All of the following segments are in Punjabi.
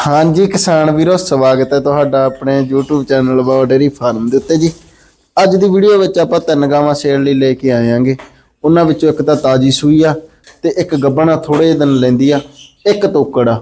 ਹਾਂਜੀ ਕਿਸਾਨ ਵੀਰੋ, ਸਵਾਗਤ ਹੈ ਤੁਹਾਡਾ ਆਪਣੇ YouTube channel bow dairy farm ਦੇ ਉੱਤੇ ਜੀ। ਅੱਜ ਦੀ ਵੀਡੀਓ ਵਿੱਚ ਆਪਾਂ ਤਿੰਨ ਗਾਵਾਂ ਸੇਲ ਲਈ ਲੈ ਕੇ ਆਏ ਆਂਗੇ ਉਹਨਾਂ ਵਿੱਚੋਂ ਇੱਕ ਤਾਂ ਤਾਜੀ ਸੂਈ ਆ ਤੇ ਇੱਕ ਗੱਬਣਾ ਥੋੜੇ ਦਿਨ ਲੈਂਦੀ ਆ, ਇੱਕ ਤੋਕੜ ਆ।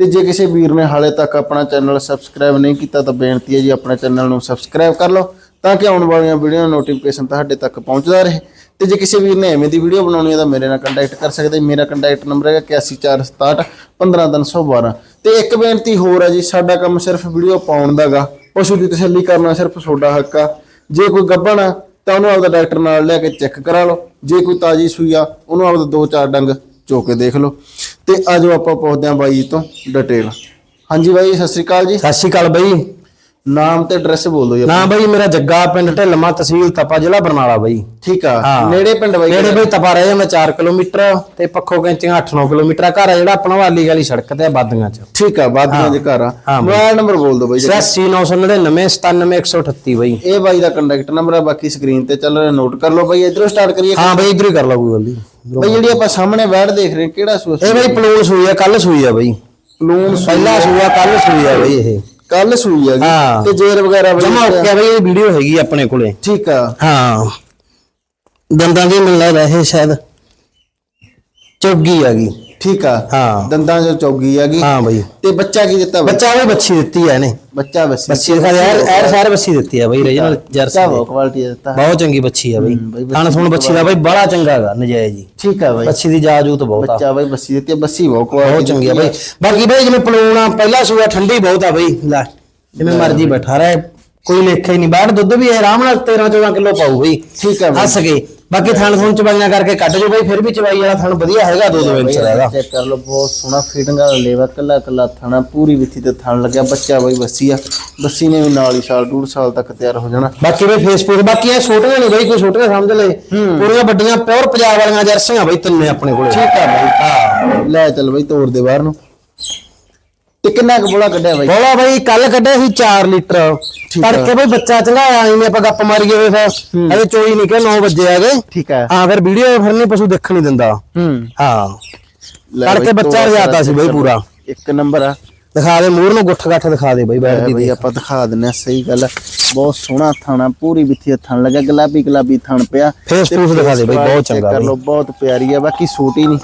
ਤੇ ਜੇ ਕਿਸੇ ਵੀਰ ਨੇ ਹਾਲੇ ਤੱਕ ਆਪਣਾ ਚੈਨਲ ਸਬਸਕ੍ਰਾਈਬ ਨਹੀਂ ਕੀਤਾ ਤਾਂ ਬੇਨਤੀ ਹੈ ਜੀ ਆਪਣੇ ਚੈਨਲ ਨੂੰ ਸਬਸਕ੍ਰਾਈਬ ਕਰ ਲਓ ਤਾਂ ਕਿ ਆਉਣ ਵਾਲੀਆਂ ਵੀਡੀਓ ਦਾ ਨੋਟੀਫਿਕੇਸ਼ਨ ਤੁਹਾਡੇ ਤੱਕ ਪਹੁੰਚਦਾ ਰਹੇ। ਤੇ ਜੇ ਕਿਸੇ ਵੀਰ ਨੇ ਐਵੇਂ ਦੀ ਵੀਡੀਓ ਬਣਾਉਣੀ ਹੈ ਤਾਂ ਮੇਰੇ ਨਾਲ ਕੰਟੈਕਟ ਕਰ ਸਕਦੇ। ਮੇਰਾ ਕੰਟੈਕਟ ਨੰਬਰ ਹੈਗਾ 8147 15312 ਤੇ ਇੱਕ ਬੇਨਤੀ ਹੋਰ ਹੈ ਜੀ, ਸਾਡਾ ਕੰਮ ਸਿਰਫ ਵੀਡੀਓ ਪਾਉਣ ਦਾਗਾ ਪਸ਼ੂ ਦੀ ਤਸੱਲੀ ਕਰਨਾ ਸਿਰਫ ਤੁਹਾਡਾ ਹੱਕ ਆ। ਜੇ ਕੋਈ ਗੱਭਣ ਆ, ਤਾਂ ਉਹਨੂੰ ਆਪਦਾ ਡਾਕਟਰ ਨਾਲ ਲੈ ਕੇ ਚੈੱਕ ਕਰਾ ਲਓ। ਜੇ ਕੋਈ ਤਾਜੀ ਸੂਈ ਆ, ਉਹਨੂੰ ਆਪਦਾ ਦੋ ਚਾਰ ਡੰਗ ਚੋ ਕੇ ਦੇਖ ਲਓ। ਤੇ ਆਜੋ ਆਪਾਂ ਪੁੱਛਦੇ ਹਾਂ ਬਾਈ ਤੋਂ ਡਿਟੇਲ ਹਾਂਜੀ ਬਾਈ, ਸਤਿ ਸ੍ਰੀ ਅਕਾਲ ਜੀ। ਸਤਿ ਸ਼੍ਰੀ ਅਕਾਲ ਬਾਈ। ਨਾਮ ਤੇ ਐਡਰੈਸ ਬੋਲ ਦਿਓ ਜੀ ਨਾ ਬਈ ਮੇਰਾ ਜੱਗਾ ਪਿੰਡ ਢਿੱਲਮਾ ਤਹਿਸੀਲ ਤਪਾ ਜ਼ਿਲ੍ਹਾ ਬਰਨਾਲਾ ਬਈ। ਠੀਕ ਆ। ਹਾਂ। ਨੇੜੇ ਪਿੰਡ ਬਾਈ ਨੇੜੇ ਬਈ ਤਪਾ ਰਹੇ ਮੈਂ 4 ਕਿਲੋਮੀਟਰ ਤੇ ਪੱਖੋ ਕੈਂਚੀਆਂ 8-9 ਕਿਲੋਮੀਟਰ ਆ। ਘਰ ਆ ਜਿਹੜਾ ਆਪਣਾ ਵਾਲੀ ਵਾਲੀ ਸੜਕ ਤੇ ਆ ਬਾਦੀਆਂ ਚ। ਠੀਕ ਆ ਬਾਦੀਆਂ ਦੇ ਘਰ ਆ। ਹਾਂ। ਬਾਈ। ਮੋਬਾਈਲ ਨੰਬਰ ਬੋਲ ਦਿਓ ਬਾਈ ਜੀ 86999 97138 ਬਈ। ਇਹ ਬਾਈ ਦਾ ਕੰਟੈਕਟ ਨੰਬਰ ਆ ਬਾਕੀ ਸਕਰੀਨ ਤੇ ਚੱਲ ਰਿਹਾ ਨੋਟ ਕਰ ਲਓ ਬਾਈ ਇਧਰੋਂ ਸਟਾਰਟ ਕਰੀਏ। ਹਾਂ ਬਈ ਇਧਰ ਹੀ ਕਰ ਲਾ ਕੋਈ ਗੱਲ ਨੀ ਬਾਈ ਜਿਹੜੀ ਆਪਾਂ ਸਾਹਮਣੇ ਬੈਠ ਦੇਖ ਰਹੇ ਕਿਹੜਾ ਸੂਸ ਇਹ ਬਈ ਪਲੂਨ ਸੂਈ ਆ ਕੱਲ ਸੂਈ ਆ ਬਈ। ਲੂਣ ਪਹਿਲਾ ਸੂਆ ਕੱਲ ਸੂਈ ਆ ਬਈ ਇਹ। ਕੱਲ ਸੂਈ ਆ ਹਾਂ। ਤੇ ਜੇਰ ਵਗੈਰਾ ਬਾਈ ਜਮਾ ਓਕੇ ਆ ਬਈ ਇਹ ਵੀਡੀਓ ਹੈਗੀ ਆਪਣੇ ਕੋਲੇ। ਠੀਕ ਆ। ਹਾਂ। ਦੰਦਾਂ ਦੀ ਲੱਗਦਾ ਇਹ ਸ਼ਾਇਦ। ਚੌਗੀ ਆ ਗਈ ਠੀਕ ਆ? ਹਾਂ। ਦੰਦਾਂ ਜੋ ਚੌਗੀ ਆ ਗਈ ਹਾਂ ਬਈ। ਤੇ ਬੱਚਾ ਕੀ ਦਿੱਤਾ ਬਾਈ? ਬੱਚਾ ਵੀ ਬੱਚੀ ਦਿੱਤੀ ਆ ਇਹਨੇ। ਬੱਚਾ ਬੱਸੀ ਬੱਚੀ ਦਿਖਾ ਯਾਰ ਐਰ ਸਾਰੇ ਬੱਚੀ ਦਿੱਤੀ ਆ ਬਈ ਰੀਜਨਲ ਜਰਸੀ। ਬਹੁਤ ਕੁਆਲਿਟੀ ਦਾ ਦਿੱਤਾ। ਬਹੁਤ ਚੰਗੀ ਬੱਚੀ ਆ ਬਈ। ਖਾਣ ਸੁਣ ਬੱਚੀ ਦਾ ਬਈ ਬੜਾ ਚੰਗਾ ਹੈਗਾ ਨਜਾਇਜ਼ ਜੀ ਠੀਕ ਆ ਬਾਈ। ਬੱਚੀ ਦੀ ਜਾਜੂਤ ਬਹੁਤ ਆ। ਬੱਚਾ ਬਾਈ ਬੱਸੀ ਦਿੱਤੀ ਬੱਸੀ ਬਹੁਤ ਬਹੁਤ ਕੁਆਲਿਟੀ ਚੰਗੀ ਆ ਬਈ। ਬਾਕੀ ਬਈ ਜਿਵੇਂ ਪਲੂਣਾ ਪਹਿਲਾ ਸੂਆ ਠੰਡੀ ਬਹੁਤ ਆ ਬਈ। ਲੈ ਜਿਵੇਂ ਮਰਜ਼ੀ ਬੈਠਾ ਰਹੇ। ਕੋਈ ਲੇਖਾ ਹੀ ਨਹੀਂ ਬਾਹਰ ਦੁੱਧ ਵੀ ਆਰਾਮ ਨਾਲ 13 14 ਕਿਲੋ ਪਾਊ ਬਈ। ਠੀਕ ਆ ਬਾਈ। ਹੱਸ ਗਏ ਬਾਕੀ ਥਣ ਥਣ ਚਵਾਈਆਂ ਕਰਕੇ ਕੱਢ ਜੋ ਬਈ ਫਿਰ ਵੀ ਚਵਾਈ ਵਾਲਾ ਥਣ ਵਧੀਆ ਹੈਗਾ ਦੋ ਦੋ ਇੰਚ ਦਾ ਹੈਗਾ ਚੈੱਕ ਕਰ ਲਓ ਬਹੁਤ ਸੋਹਣਾ ਫਿਟਿੰਗ ਵਾਲਾ ਲੇਵਾ ਕੱਲਾ ਕੱਲਾ ਥਣਾ ਪੂਰੀ ਵਿੱਥੀ ਤੇ ਥਣ ਲੱਗਿਆ ਬੱਚਾ ਬਾਈ ਬੱਸੀ ਆ। ਬੱਸੀ ਨੇ ਵੀ ਨਾਲ ਹੀ ਸਾਲ ਡੂਢ ਸਾਲ ਤੱਕ ਤਿਆਰ ਹੋ ਜਾਣਾ। ਬਾਕੀ ਬਈ ਫੇਸਬੁੱਕ ਬਾਕੀ ਇਹ ਛੋਟੀਆਂ ਨਹੀਂ ਬਈ ਕੋਈ ਛੋਟੀਆਂ ਸਮਝ ਲੈ ਪੂਰੀਆਂ ਵੱਡੀਆਂ ਪਿਓਰ ਪੰਜਾਬ ਵਾਲੀਆਂ ਜਰਸੀਆਂ ਬਈ ਤਿੰਨੇ ਆਪਣੇ ਕੋਲੇ। ਠੀਕ ਆ ਬਾਈ। ਹਾਂ। ਲੈ ਚੱਲ ਬਾਈ ਤੋੜ ਦੇ ਬਾਹਰ ਨੂੰ। ਤੇ ਕਿੰਨਾ ਕੁ ਬੋਲਾ ਕੱਢਿਆ ਬਾਈ? ਬੋਲਾ ਬਈ ਕੱਲ ਕੱਢਿਆ ਸੀ 4 ਲੀਟਰ। ਆ। ਤੜਕੇ ਬਈ ਬੱਚਾ ਚੰਗਾਇਆ ਇਹਨੇ ਆਪਾਂ ਗੱਪ ਮਾਰੀ ਗਏ ਫਿਰ ਅਜੇ ਚੋਈ ਨਹੀਂ ਕਿ 9 ਵਜੇ ਆਗੇ ਠੀਕ ਆ ਹਾਂ ਫਿਰ ਵੀਡੀਓ ਫਿਰ ਨਹੀਂ ਪਸ਼ੂ ਦੇਖਣ ਨਹੀਂ ਦਿੰਦਾ। ਹੂੰ। ਹਾਂ। ਤੜਕੇ ਬੱਚਾ ਰਜਾਤਾ ਸੀ ਬਈ ਪੂਰਾ। ਇੱਕ ਨੰਬਰ ਆ। ਦਿਖਾ ਦੇ ਮੂਰ ਨੂੰ ਗੁੱਠ ਗੱਠ ਦਿਖਾ ਦੇ ਬਈ ਲੈ ਬੈਠਦੀ ਬਈ ਆਪਾਂ ਦਿਖਾ ਦਿੰਨੇ ਆ ਸਹੀ ਗੱਲ ਆ। ਬਹੁਤ ਸੋਹਣਾ ਥਾਣਾ ਪੂਰੀ ਵਿੱਥੀ ਦਾ ਥਣ ਲੱਗਿਆ ਗੁਲਾਬੀ ਗੁਲਾਬੀ ਥਣ ਪਿਆ। ਫੇਸ ਫੂਸ ਦਿਖਾ ਦੇ ਬਈ ਬਹੁਤ ਚੰਗਾ ਕਰ ਲਓ ਬਹੁਤ ਪਿਆਰੀ ਆ ਬਾਕੀ ਸੂਟ ਹੀ ਨਹੀਂ।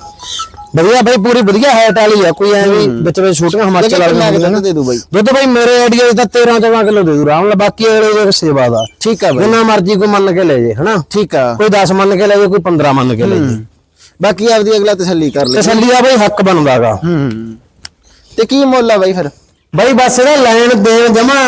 ਵਧੀਆ ਬਈ ਪੂਰੀ ਵਧੀਆ ਹਾਈਟ ਵਾਲੀ ਆ ਕੋਈ ਐਵੇਂ ਵਿੱਚ ਵਿੱਚ ਛੋਟੀਆਂ ਹਿਮਾਚਲ ਵਾਲੀਆਂ ਨਾ। ਦੇ ਦੂ ਬਾਈ? ਦੁੱਧ ਬਈ ਮੇਰੇ ਆਈਡੀਆ ਤਾਂ 13 14 ਕਿਲੋ ਦੇ ਦੂ ਆਰਾਮ ਨਾਲ ਬਾਕੀ ਅਗਲੇ ਦੇ ਸੇਵਾ ਦਾ। ਠੀਕ ਆ ਬਾਈ। ਜਿੰਨਾ ਮਰਜ਼ੀ ਕੋਈ ਮੰਨ ਕੇ ਲੈ ਜੇ ਹਨਾ? ਠੀਕ ਆ। ਕੋਈ 10 ਮੰਨ ਕੇ ਲੈ ਜੇ ਕੋਈ 15 ਮੰਨ ਕੇ ਲੈ ਜੇ। ਬਾਕੀ ਆਪਦੀ ਅਗਲਾ ਤਸੱਲੀ ਕਰ ਲੈ। ਤਸੱਲੀ ਦਾ ਬਈ ਹੱਕ ਬਣਦਾਗਾ। ਹੂੰ। ਤੇ ਕੀ ਮੁੱਲ ਆ ਬਾਈ ਫਿਰ? ਬਈ ਬਸ ਇਹਦਾ ਲੈਣ ਦੇਣ ਜਮਾ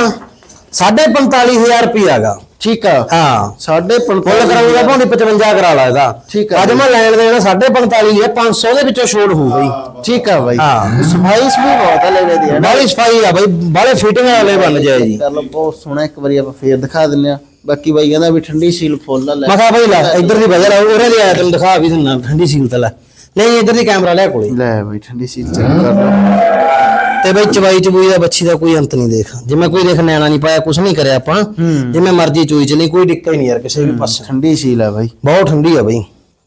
45000 ਰੁਪਿਆਗਾ ਠੀਕ ਆ। ਹਾਂ। ਸਾਢੇ ਮੁੱਲ 45 ਕਰਾਉਂਗਾ ਭਾਵੇਂ 55 ਕਰਾ ਲਾ ਇਹਦਾ। ਠੀਕ ਆ ਅੱਜ ਮੈਂ ਲੈਣ ਦੇਣਾ 45000 ਹੈ 500 ਦੇ ਵਿੱਚੋਂ ਛੋੜ ਹੋਊ ਬਈ। ਠੀਕ ਆ ਬਾਈ। ਹਾਂ। ਸਫ਼ਾਈ ਸਮੂਹ ਬਹੁਤ ਆ ਲੈਣੇ ਦੀ ਹੈ ਨਾ? ਬਾਲੀ ਸਫ਼ਾਈ ਆ ਬਈ ਬਾਲੇ ਫਿਟਿੰਗ ਵਾਲੇ ਬਣ ਜਾਏ ਜੀ। ਲਓ ਬਹੁਤ ਸੋਹਣਾ ਇੱਕ ਵਾਰੀ ਆਪਾਂ ਫੇਰ ਦਿਖਾ ਦਿੰਨੇ ਆ ਬਾਕੀ ਬਾਈ ਕਹਿੰਦਾ ਵੀ ਠੰਡੀ ਸੀਲ ਫੁੱਲ ਆ ਲੈ। ਮੈਂ ਕਿਹਾ ਬਈ ਲੈ ਇੱਧਰ ਦੀ ਵਜ੍ਹਾ ਉਰੇ ਦੀ ਆਇਆ ਤੈਨੂੰ ਦਿਖਾ ਵੀ ਦਿੰਨਾ ਠੰਡੀ ਸੀਲ ਤੇ ਲੈ। ਨਹੀਂ ਇੱਧਰ ਦੀ ਕੈਮਰਾ ਲੈ ਕੋਲੇ। ਲੈ ਬਾਈ ਠੰਡੀ ਸੀਲ ਚੈੱਕ ਕਰ ਲਓ ਤੇ ਬਈ ਚਵਾਈ ਚਬੂਈ ਦਾ ਬੱਚੀ ਦਾ ਕੋਈ ਅੰਤ ਨਹੀਂ ਦੇਖ। ਜਿਵੇਂ ਕੋਈ ਦੇਖ ਨੈਣਾ ਨਹੀਂ ਪਾਇਆ ਕੁਝ ਨਹੀਂ ਕਰਿਆ ਆਪਾਂ। ਜਿਵੇਂ ਮਰਜ਼ੀ ਚੋਈ ਚਲੀ ਕੋਈ ਦਿੱਕਤ ਹੀ ਨਹੀਂ ਯਾਰ ਕਿਸੇ ਵੀ ਪਾਸੇ। ਠੰਡੀ ਸੀਲ ਆ ਬਾਈ। ਬਹੁਤ ਠੰਡੀ ਆ ਬਈ।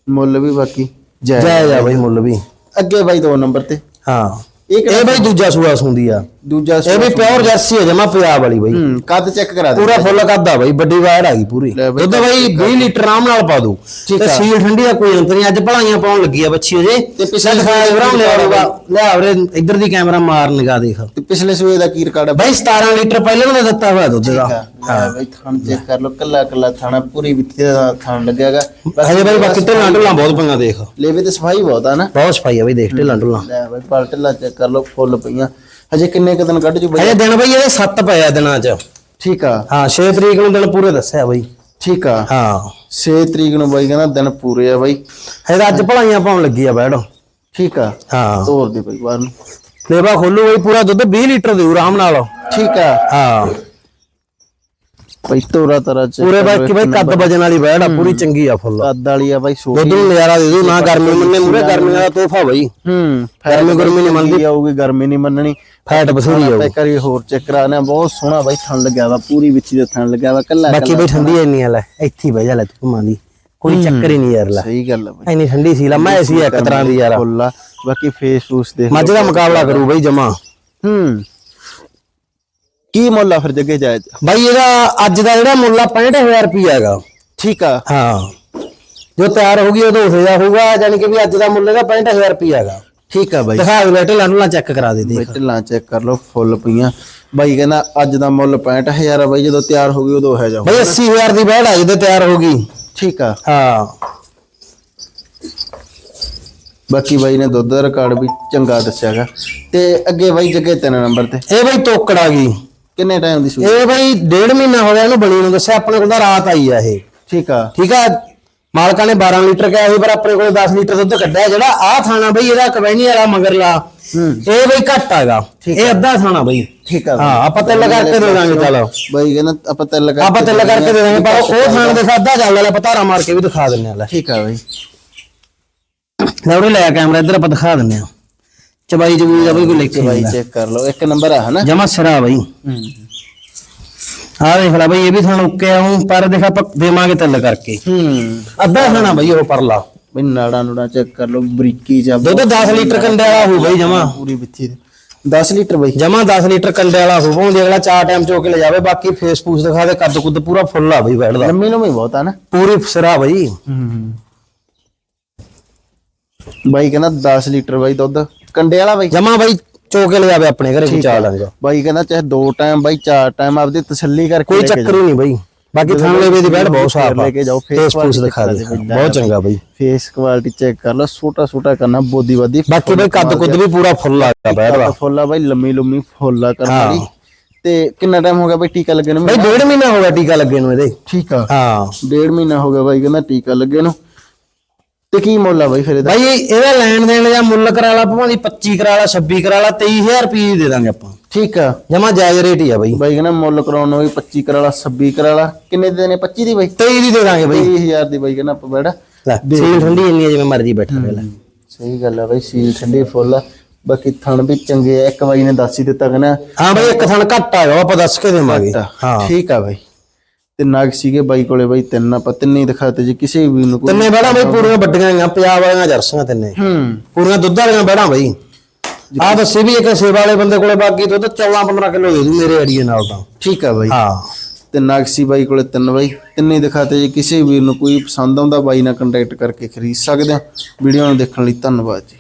ਮੁੱਲ ਵੀ ਬਾਕੀ ਜੈ ਜੈ ਜਾ ਬਈ। ਮੁੱਲ ਵੀ। ਅੱਗੇ ਬਾਈ ਦੋ ਨੰਬਰ ਤੇ। ਹਾਂ। ਇਹ ਬਈ ਦੂਜਾ ਸੂਆ ਸੁੰਦੀ ਆ। ਦੂਜਾ ਇਹ ਵੀ ਪਿਓਰ ਜਰਸੀ ਹੈ ਜਮਾ ਪੰਜਾਬ ਵਾਲੀ ਬਈ। ਹੂੰ ਕੱਦ ਚੈੱਕ ਕਰਾ ਦੇ ਪੂਰਾ ਫੁੱਲ ਕੱਦਾ ਬਈ ਵੱਡੀ ਵਾੜ ਆ ਗਈ ਪੂਰੀ। ਲੈ। ਦੁੱਧ ਬਈ 20 ਲੀਟਰ ਆਰਾਮ ਨਾਲ ਪਾ ਦੂ ਤੇ ਆ। ਸੀਲ ਠੰਡੀ ਦਾ ਕੋਈ ਅੰਤ ਨਹੀਂ ਅੱਜ ਭਲਾਈਆਂ ਪਾਉਣ ਲੱਗੀ ਆ ਬੱਚੀ ਅਜੇ ਤੇ ਪਿਛਲੇ ਦਿਖਾਇਆ ਸੂਏ ਵੀਰਾਂ ਦੀ ਲਿਆ ਰਿਕਾਰਡ ਹੋਊਗਾ। ਲਿਆ ਵੀਰੇ ਇੱਧਰ ਦੀ ਕੈਮਰਾ ਮਾਰ ਨਿਗਾ ਦੇਖ। ਤੇ ਪਿਛਲੇ ਸੂਏ ਦਾ ਕੀ ਰਿਕਾਰਡ ਆ ਬਈ? 17 ਲੀਟਰ ਪਹਿਲਾਂ ਦਾ ਦਿੱਤਾ ਹੋਇਆ ਦੁੱਧ ਦਾ। ਹਾਂ। ਬਾਈ ਥਣ ਚੈੱਕ ਕਰ ਲਓ ਕੱਲਾ ਕੱਲਾ ਥਾਣਾ ਪੂਰੀ ਵਿੱਥੀ ਦਾ ਥਣ ਲੱਗਿਆਗਾ ਹਜੇ ਬਈ ਬਾਕੀ ਢਿੱਲਾਂ ਢੁੱਲਾਂ ਬਹੁਤ ਪਈਆਂ ਦੇਖ। ਲੇਵੇ ਤੇ ਸਫ਼ਾਈ ਬਹੁਤ ਆ ਨਾ। ਬਹੁਤ ਸਫ਼ਾਈ ਆ ਬਈ ਦੇਖ ਢਿੱਲਾਂ ਢੁੱਲਾਂ। ਲੈ ਬਾਈ ਪਲ ਢਿੱਲਾ ਚੈੱਕ ਕਰ ਲਓ ਫੁੱਲ ਪਈਆਂ। ਹਜੇ ਕਿੰਨੇ ਕ ਦਿਨ ਕੱਢ ਜੂ ਬਾਈ? ਹਜੇ ਦਿਨ ਬਈ ਇਹਦੇ 7 ਪਏ ਆ ਦਿਨਾਂ 'ਚ। ਠੀਕ ਆ। ਹਾਂ 6 ਤਰੀਕ ਨੂੰ ਦਿਨ ਪੂਰੇ ਦੱਸਿਆ ਬਈ। ਠੀਕ ਆ। ਹਾਂ। 6 ਤਰੀਕ ਨੂੰ ਬਾਈ ਕਹਿੰਦਾ ਦਿਨ ਪੂਰੇ ਆ ਬਾਈ। ਹਜੇ ਤਾਂ ਅੱਜ ਭਲਾਈਆਂ ਪਾਉਣ ਲੱਗੀ ਆ ਬੈੜ ਠੀਕ ਆ। ਹਾਂ। ਤੋਰ ਦੇ ਬਾਈ ਬਾਹਰ ਨੂੰ। ਲੇਵਾ ਖੋਲੂ ਬਈ ਪੂਰਾ ਦੁੱਧ 20 ਲੀਟਰ ਦੇਊ ਆਰਾਮ ਨਾਲ। ਠੀਕ ਆ। ਹਾਂ। ਬਾਈ ਤੋਰਾ ਤਰਾ ਚ ਪੂਰੇ ਬਾਕੀ ਬਈ ਕੱਦ ਵਜਨ ਵਾਲੀ ਬੈੜ ਆ ਪੂਰੀ ਚੰਗੀ ਆ ਫੁੱਲ। ਕੱਦ ਵਾਲੀ ਆ ਬਾਈ ਛੋਟੀ ਦੁੱਧ ਨੂੰ ਨਜ਼ਾਰਾ ਦੇ ਦੂ ਨਾ ਗਰਮੀ ਮੰਨੇ ਮੂਰੇ ਗਰਮੀ ਦਾ ਤੋਹਫਾ ਬਈ ਹੂੰ। ਗਰਮੀ ਗੁਰਮੀ ਨਹੀਂ ਮੰਨਦੀ। ਆਊਗੀ ਗਰਮੀ ਨਹੀਂ ਮੰਨਣੀ। ਫੈਟ ਬਥੇਰੀ ਆਊ ਆਪਾਂ ਕਰੀ ਹੋਰ ਚੈੱਕ ਕਰਾਣਾ ਬਹੁਤ ਸੋਹਣਾ ਬਾਈ ਥਣ ਲੱਗਿਆ ਵਾ ਪੂਰੀ ਵਿੱਚੀ ਦੇ ਥਣ ਲੱਗਿਆ ਵਾ ਕੱਲਾ ਬਾਕੀ ਬਈ ਠੰਡੀ ਇੰਨੀ ਆ ਲੈ ਇੱਥੇ ਬਹਿ ਜਾ ਲੈ ਤੂੰ ਘੁਮਾ ਦੀ। ਕੋਈ ਚੱਕਰ ਹੀ ਨਹੀਂ ਯਾਰ ਲੈ। ਸਹੀ ਗੱਲ ਆ ਬਾਈ। ਇੰਨੀ ਠੰਡੀ ਸੀ ਲਾ ਮੈਂ ਸੀ ਇੱਕ ਤਰ੍ਹਾਂ ਦੀ ਯਾਰ। ਫੁੱਲ ਆ। ਬਾਕੀ ਫੇਸ ਫੂਸ ਦੇਖ ਮੱਝ ਦਾ ਮੁਕਾਬਲਾ ਕਰੂ ਬਈ ਜਮਾ। ਹੂੰ। ਕੀ ਮੁੱਲ ਆ ਫਿਰ ਜੱਗੇ ਜਾਇਜ਼ ਬਾਈ ਇਹਦਾ ਅੱਜ ਦਾ ਜਿਹੜਾ ਮੁੱਲ ਆ 65000 ਰੁਪਏ ਹੈਗਾ। ਠੀਕ ਆ। ਹਾਂ। ਜੋ ਤਿਆਰ ਹੋ ਗਈ ਉਦੋਂ ਹੋ ਹੋਊਗਾ ਯਾਨੀ ਕਿ ਵੀ ਅੱਜ ਦਾ ਮੁੱਲ ਇਹਦਾ 65000 ਰੁਪਏ ਹੈਗਾ। ਠੀਕ ਆ ਬਾਈ। ਦਿਖਾ ਦੇ ਬੇਟੇ ਲਾਨੂੰ ਚੈੱਕ ਕਰਾ ਦੇ ਦੇ ਬਈ ਢਿੱਲਾਂ ਚੈੱਕ ਕਰ ਲਓ ਫੁੱਲ ਪਈਆਂ। ਬਾਈ ਕਹਿੰਦਾ ਅੱਜ ਦਾ ਮੁੱਲ 65000 ਆ ਬਾਈ ਜਦੋਂ ਤਿਆਰ ਹੋ ਗਈ ਉਦੋਂ ਹੈ ਜਾਓ ਬਾਈ 80000 ਦੀ ਬੈੜ ਆ ਜਦੋਂ ਤਿਆਰ ਹੋ ਗਈ। ਠੀਕ ਆ। ਹਾਂ। ਬਾਕੀ ਬਾਈ ਨੇ ਦੁੱਧ ਦਾ ਰਿਕਾਰਡ ਵੀ ਚੰਗਾ ਦੱਸਿਆਗਾ ਤੇ ਅੱਗੇ ਬਾਈ ਜੱਗੇ ਤਿੰਨ ਨੰਬਰ ਤੇ। ਇਹ ਬਾਈ ਤੋਕੜ ਆ ਗਈ। ਕਿੰਨੇ ਟਾਈਮ ਦੀ ਸੂਈ? ਇਹ ਬਾਈ ਡੇਢ ਮਹੀਨਾ ਹੋ ਗਿਆ ਇਹਨੂੰ ਬਣੀ ਨੂੰ ਦੱਸਿਆ ਆਪਣੇ ਕੋਲ ਤਾਂ ਰਾਤ ਆਈ ਆ ਇਹ। ਠੀਕ ਆ। ਠੀਕ ਆ? ਮਾਲਕਾਂ ਨੇ 12 ਲੀਟਰ ਕਿਹਾ ਸੀ ਪਰ ਆਪਣੇ ਕੋਲ 10 ਲੀਟਰ ਦੁੱਧ ਕੱਢਿਆ ਜਿਹੜਾ ਆਹ ਥਾਣਾ ਬਈ ਇਹਦਾ ਕਵੈਣੀ ਵਾਲਾ ਮਗਰਲਾ। ਇਹ ਬਈ ਘੱਟ ਹੈਗਾ। ਇਹ ਅੱਧਾ ਥਾਣਾ ਬਈ। ਠੀਕ ਆ ਹਾਂ ਆਪਾਂ ਤਿੱਲ ਕਰਕੇ ਦੇ ਦਾਂਗੇ ਚਲੋ। ਬਾਈ ਕਹਿੰਦਾ ਆਪਾਂ ਤਿੱਲ ਕਰਕੇ ਆਪਾਂ ਤਿੱਲ ਕਰਕੇ ਦੇ ਦਾਂਗੇ ਪਰ ਉਹ ਥਾਣ ਦੇ ਅੱਧਾ ਚੱਲ ਵਾਲਾ ਪਤਾਰਾ ਮਾਰ ਕੇ ਵੀ ਦਿਖਾ ਦਿੰਨੇ ਆ ਲੈ। ਠੀਕ ਆ ਬਾਈ। ਲੈ ਉਹਨੇ ਲਿਆ ਕੈਮਰਾ ਇੱਧਰ ਆਪਾਂ ਦਿਖਾ ਦਿੰਨੇ ਆ। ਚਬਾਈ ਚਬੂਈ ਦਾ ਬਈ ਕੋਈ ਲਿਖ ਬਾਈ ਚੈੱਕ ਕਰ ਲਓ। ਇੱਕ ਨੰਬਰ ਆ ਹਨਾ? ਜਮਾ ਸਿਰਾ ਬਈ। ਹੂੰ। ਆਹ ਦੇਖ ਲੈ ਬਈ ਇਹ ਵੀ ਥਾਣ ਉੱਕੇ ਆਉਂ ਪਰ ਦੇਖ ਆਪਾਂ ਦੇਵਾਂਗੇ ਤਿੱਲ ਕਰਕੇ। ਹੂੰ। ਅੱਧਾ ਥਾਣਾ ਬਈ ਉਹ ਪਰਲਾ। ਬਈ ਨਾੜਾ ਨੂੜਾ ਚੈੱਕ ਕਰ ਲਓ ਬਰੀਕੀ ਜਾਂ ਦੁੱਧ 10 ਲੀਟਰ ਕੰਡੇ ਵਾਲਾ ਹੋਊ ਬਈ ਜਮਾ। ਪੂਰੀ ਵਿੱਥੀ 10 ਲੀਟਰ ਬਾਈ। ਜਮਾ 10 ਲੀਟਰ ਕੰਡੇ ਵਾਲਾ ਹੋਊ। ਜੇ ਅਗਲਾ ਚਾਰ ਟਾਈਮ ਚੋ ਕੇ ਲੈ ਜਾਵੇ ਬਾਕੀ ਫੇਸ ਫੂਸ ਦਿਖਾ ਦੇ ਕੱਦ ਕੁੱਦ ਪੂਰਾ ਫੁੱਲ ਆ ਬਈ ਬੈਠਦਾ। ਲੰਮੀ ਨੂੰ ਵੀ ਬਹੁਤ ਆ ਨਾ। ਪੂਰੀ ਸਿਰਾ ਬਈ। ਹੂੰ। ਬਾਈ ਕਹਿੰਦਾ 10 ਲੀਟਰ ਬਾਈ ਦੁੱਧ। ਕੰਡੇ ਵਾਲਾ ਬਾਈ। ਜਮਾ ਬਈ ਚੋ ਕੇ ਲੈ ਆਪਣੇ ਘਰੇ ਕੋਈ ਚਾਰ ਲੰਗ ਬਾਈ ਕਹਿੰਦਾ ਚਾਹੇ ਦੋ ਟਾਈਮ ਬਾਈ ਚਾਰ ਟਾਈਮ ਆਪਦੀ ਤਸੱਲੀ ਕਰਕੇ ਕੋਈ ਚੱਕਰ ਹੀ ਨਹੀਂ ਬਈ। ਬਾਕੀ ਥਾਣ ਲੇਵੇ ਦੀ ਬੈਠ ਬਹੁਤ ਸਾਫ਼ ਆ। ਲੈ ਕੇ ਜਾਓ, ਫੇਸ ਫੂਸ ਦਿਖਾ ਦੇ। ਦੇ। ਬਹੁਤ ਚੰਗਾ ਬਈ। ਫੇਸ ਕੁਆਲਿਟੀ ਚੈੱਕ ਕਰ ਲਓ ਛੋਟਾ ਛੋਟਾ ਕਰਨਾ ਬੋਦੀ ਵਾਦੀ ਬਾਕੀ ਬਈ ਕੱਦ ਕੁੱਦ ਵੀ ਪੂਰਾ ਫੁੱਲ ਆ ਬੈਠਦਾ ਫੁੱਲਾ ਬਾਈ ਲੰਮੀ ਲੰਮੀ ਫੁੱਲਾ ਕਰਨ ਵਾਲੀ। ਤੇ ਕਿੰਨਾ ਟਾਈਮ ਹੋ ਗਿਆ ਬਾਈ ਟੀਕਾ ਲੱਗੇ ਨੂੰ? ਬਈ ਡੇਢ ਮਹੀਨਾ ਹੋ ਗਿਆ ਟੀਕਾ ਲੱਗੇ ਨੂੰ ਇਹਦੇ। ਠੀਕ ਆ। ਹਾਂ। ਡੇਢ ਮਹੀਨਾ ਹੋ ਗਿਆ ਬਾਈ ਕਹਿੰਦਾ ਟੀਕਾ ਲੱਗੇ ਨੂੰ। ਤੇ ਕੀ ਮੁੱਲ ਆ ਬਾਈ ਫਿਰ ਇਹਦਾ? ਬਾਈ ਇਹਦਾ ਲੈਣ ਦੇਣ ਜਾਂ ਮੁੱਲ ਕਰਾ ਲਾ ਭਾਵੇਂ ਦੀ 25 ਕਰਾ ਲਾ 26 ਕਰਾ ਲਾ 23000 ਰੁਪਏ ਦੀ ਦੇ ਦਾਂਗੇ ਆਪਾਂ। ਠੀਕ ਆ। ਜਮਾ ਜਾਇਜ਼ ਰੇਟ ਹੀ ਆ ਬਾਈ। ਬਾਈ ਕਹਿੰਦਾ ਮੁੱਲ ਕਰਾਉਣ ਨੂੰ ਵੀ 25 ਕਰਾ ਲਾ 26 ਕਰਾ ਲਾ। ਕਿੰਨੇ ਦੇ ਨੇ 25 ਦੀ ਬਾਈ? 23 ਦੀ ਦੇ ਦਾਂਗੇ ਬਾਈ। 23000 ਦੀ ਬਾਈ ਕਹਿੰਦਾ ਆਪਾਂ ਲੈ ਸੀਲ ਠੰਡੀ ਇੰਨੀ ਜਿਵੇਂ ਮਰਜ਼ੀ ਬੈਠਾ ਰਹੇ ਲੈ। ਸਹੀ ਗੱਲ ਆ ਬਾਈ ਸੀਲ ਠੰਡੀ ਫੁੱਲ ਆ। ਬਾਕੀ ਥਣ ਵੀ ਚੰਗੇ ਆ। ਇੱਕ ਬਾਈ ਨੇ ਦੱਸ ਹੀ ਦਿੱਤਾ ਕਹਿੰਦਾ ਹਾਂ ਬਾਈ ਇੱਕ ਥਣ ਘੱਟ ਆ ਉਹ ਆਪਾਂ ਦੱਸ ਕੇ ਦੇਵਾਂਗੇ। ਹਾਂ। ਠੀਕ ਆ ਬਾਈ। ਤੇ ਨਾਗ ਸੀਗੇ ਬਾਈ ਕੋਲੇ ਬਾਈ ਤਿੰਨ ਆਪਾਂ ਤਿੰਨੇ ਹੀ ਦਿਖਾਤੇ ਜੇ ਕਿਸੇ ਵੀ ਨੂੰ ਕੋਈ ਤਿੰਨੇ ਬੈੜਾ ਬਾਈ ਪੂਰੀਆਂ ਵੱਡੀਆਂ ਆ ਪੰਜਾਬ ਵਾਲੀਆਂ ਜਰਸੀਆਂ ਤਿੰਨੇ। ਹੂੰ। ਪੂਰੀਆਂ ਦੁੱਧ ਵਾਲੀਆਂ ਬੈੜਾ ਬਾਈ। ਆ ਦੱਸੇ ਵੀ ਇੱਕ ਸੇਵਾ ਵਾਲੇ ਬੰਦੇ ਕੋਲੇ ਬਾਕੀ ਦੁੱਧ 14 15 ਕਿਲੋ ਦੇ ਦੂ ਮੇਰੇ ਅੜੀਏ ਨਾਲ ਤਾਂ। ਠੀਕ ਆ ਬਾਈ। ਹਾਂ। ਤੇ ਨਾਗਸੀ ਬਾਈ ਕੋਲੇ ਤਿੰਨ ਬਾਈ ਤਿੰਨੇ ਹੀ ਦਿਖਾਤੇ ਜੇ ਕਿਸੇ ਵੀਰ ਨੂੰ ਕੋਈ ਪਸੰਦ ਆਉਂਦਾ ਬਾਈ ਨਾਲ ਕੰਟੈਕਟ ਕਰਕੇ ਖਰੀਦ ਸਕਦੇ ਆ। ਵੀਡੀਓ ਨੂੰ ਦੇਖਣ ਲਈ ਧੰਨਵਾਦ ਜੀ।